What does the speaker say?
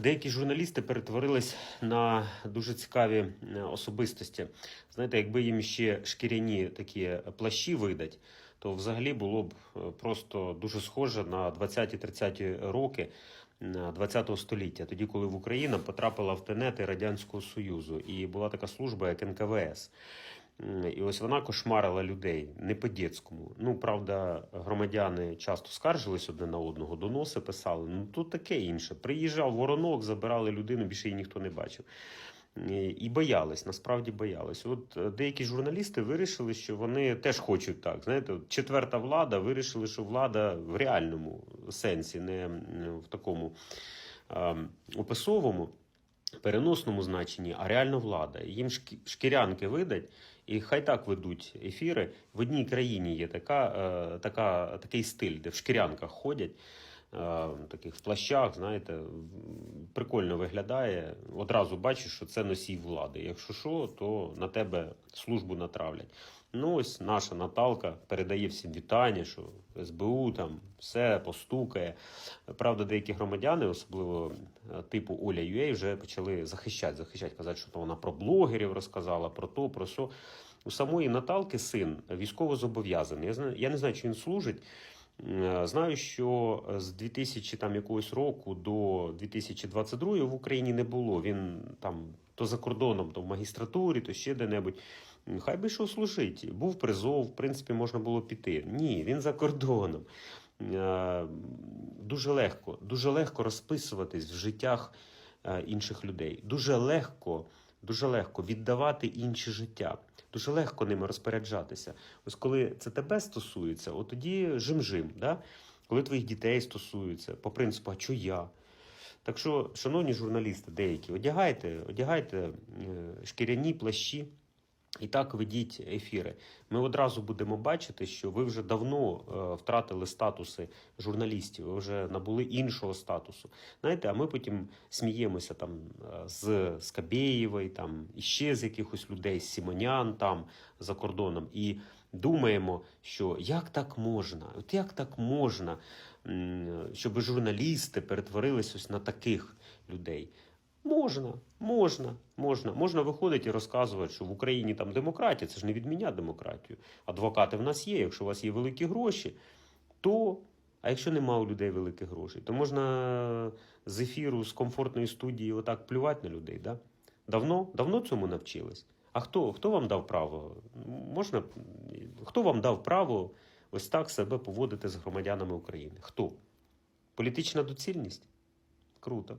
деякі журналісти перетворились на дуже цікаві е, особистості. Знаєте, якби їм ще шкіряні такі плащі видать, то взагалі було б е, просто дуже схоже на 20-30 роки е, 20 століття, тоді, коли в Україна потрапила в тенети Радянського Союзу, і була така служба, як НКВС. І ось вона кошмарила людей не по-дєцькому. Ну, правда, громадяни часто скаржились одне на одного, доноси писали. Ну тут таке інше. Приїжджав воронок, забирали людину, більше її ніхто не бачив. І боялись, насправді боялись. От е, деякі журналісти вирішили, що вони теж хочуть так. Знаєте, четверта влада вирішили, що влада в реальному сенсі, не в такому е, описовому, переносному значенні, а реальна влада. Їм шкі- шкірянки видать, і хай так ведуть ефіри. В одній країні є така, е, така, такий стиль, де в шкірянках ходять. Е, Таких плащах, знаєте, прикольно виглядає. Одразу бачиш, що це носій влади. Якщо що, то на тебе службу натравлять. Ну, ось наша Наталка передає всім вітання, що СБУ там все постукає. Правда, деякі громадяни, особливо е, типу Оля Юей, вже почали захищати, захищати, казати, що то вона про блогерів розказала, про то, про що. У самої Наталки син військово зобов'язаний. Я я не знаю, чи він служить. Е, Знаю, що з 2000 там якогось року до 2022 в Україні не було. Він там то за кордоном, то в магістратурі, то ще де-небудь. Хай би йшов служити. Був призов, в принципі, можна було піти. Ні, він за кордоном. Е, Дуже легко, дуже легко розписуватись в життях е, інших людей. Дуже легко, дуже легко віддавати інші життя. Дуже легко ними розпоряджатися. Ось коли це тебе стосується, от тоді жим-жим. Да? Коли твоїх дітей стосується, по принципу, а що я? Так що, шановні журналісти, деякі, одягайте, одягайте е, шкіряні плащі. І так ведіть ефіри. Ми одразу будемо бачити, що ви вже давно е, втратили статуси журналістів, ви вже набули іншого статусу. Знаєте, а ми потім сміємося там е, з Скабєєвої, там іще з якихось людей, з Сімонян там за кордоном, і думаємо, що як так можна? От як так можна, щоб журналісти перетворились ось на таких людей? Можна, можна, можна. Можна виходити і розказувати, що в Україні там демократія, це ж не відміняє демократію. Адвокати в нас є. Якщо у вас є великі гроші, то. А якщо нема у людей великих грошей, то можна з ефіру, з комфортної студії отак плювати на людей. Да? Давно? Давно цьому навчились? А хто, хто вам дав право? Можна, хто вам дав право ось так себе поводити з громадянами України? Хто? Політична доцільність? Круто.